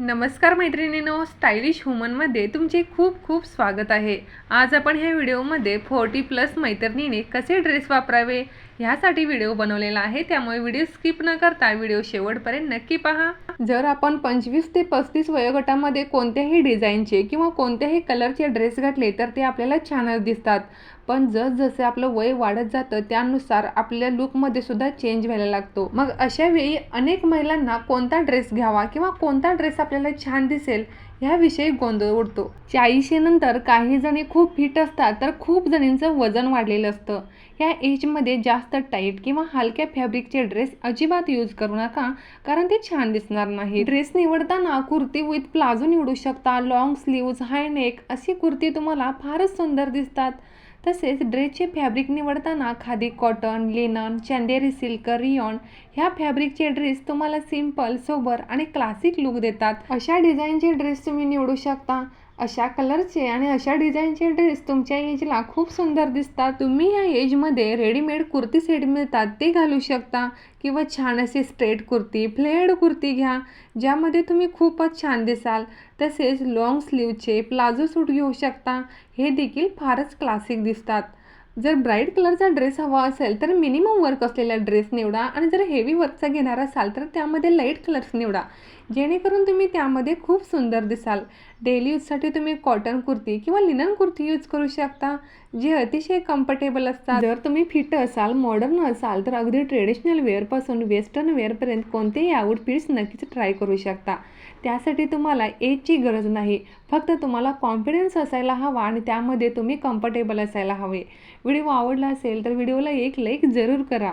नमस्कार मैत्रिणीनो स्टायलिश हुमनमध्ये तुमचे खूप खूप स्वागत आहे. आज आपण ह्या व्हिडिओमध्ये फोर्टी प्लस मैत्रिणीने कसे ड्रेस वापरावे? ह्यासाठी व्हिडिओ बनवलेला आहे त्यामुळे व्हिडिओ स्किप न करता व्हिडिओ शेवटपर्यंत नक्की पहा. जर आपण पंचवीस ते पस्तीस वयोगटामध्ये कोणत्याही डिझाईनचे किंवा कोणत्याही कलरचे ड्रेस घातले तर ते आपल्याला छानच दिसतात. पण जसजसे आपलं वय वाढत जातं त्यानुसार आपल्या लुकमध्ये सुद्धा चेंज व्हायला लागतो. मग अशा वेळी अनेक महिलांना कोणता ड्रेस घ्यावा किंवा कोणता ड्रेस आपल्याला छान दिसेल ह्याविषयी गोंधळ उडतो. चाळीशीनंतर काही जणी खूप फिट असतात तर खूप जणींचं वजन वाढलेलं असतं. ह्या एजमध्ये जास्त टाईट किंवा हलक्या फॅब्रिकचे ड्रेस अजिबात यूज करू नका कारण ते छान दिसणार नाही ड्रेस निवडताना कुर्ती विथ प्लाझो निवडू शकता लॉंग स्लीव्ज हाय नेक अशी कुर्ती तुम्हाला फारच सुंदर दिसतात. तसेच ड्रेसचे फॅब्रिक निवडताना khadi cotton linen Chanderi silk rayon ह्या फॅब्रिकचे ड्रेस तुम्हाला सिंपल सोबर आणि क्लासिक लुक देतात. अशा डिझाईनचे ड्रेस तुम्ही निवडू शकता. अशा कलरचे आणि अशा डिझाईनचे ड्रेस तुमच्या एजला खूप सुंदर दिसतात. तुम्ही या एजमध्ये रेडीमेड कुर्ती सेट मिळतात ते घालू शकता किंवा छान असे स्ट्रेट कुर्ती फ्लेअर्ड कुर्ती घ्या ज्यामध्ये तुम्ही खूपच छान दिसाल. तसेच लॉंग स्लीवचे प्लाझो सूट घेऊ शकता हे देखील फारच क्लासिक दिसतात. जर ब्राईट कलरचा ड्रेस हवा असेल तर मिनिमम वर्क असलेला ड्रेस निवडा आणि जर हेवी वर्कचा घेणार असाल तर त्यामध्ये लाइट कलर्स निवडा. जेणेकरून तुम्ही त्यामध्ये खूप सुंदर दिसाल. डेली यूजसाठी तुम्ही कॉटन कुर्ती किंवा लिनन कुर्ती यूज करू शकता जे अतिशय कम्फर्टेबल असतात. जर तुम्ही फिट असाल मॉडर्न असाल तर अगदी ट्रेडिशनल वेअरपासून वेस्टर्न वेअरपर्यंत कोणतेही आउटफिट्स नक्कीच ट्राय करू शकता. त्यासाठी तुम्हाला एजची गरज नाही. फक्त तुम्हाला कॉन्फिडन्स असायला हवा आणि त्यामध्ये तुम्ही कम्फर्टेबल असायला हवे. व्हिडिओ आवडला असेल तर व्हिडिओला एक लाईक जरूर करा.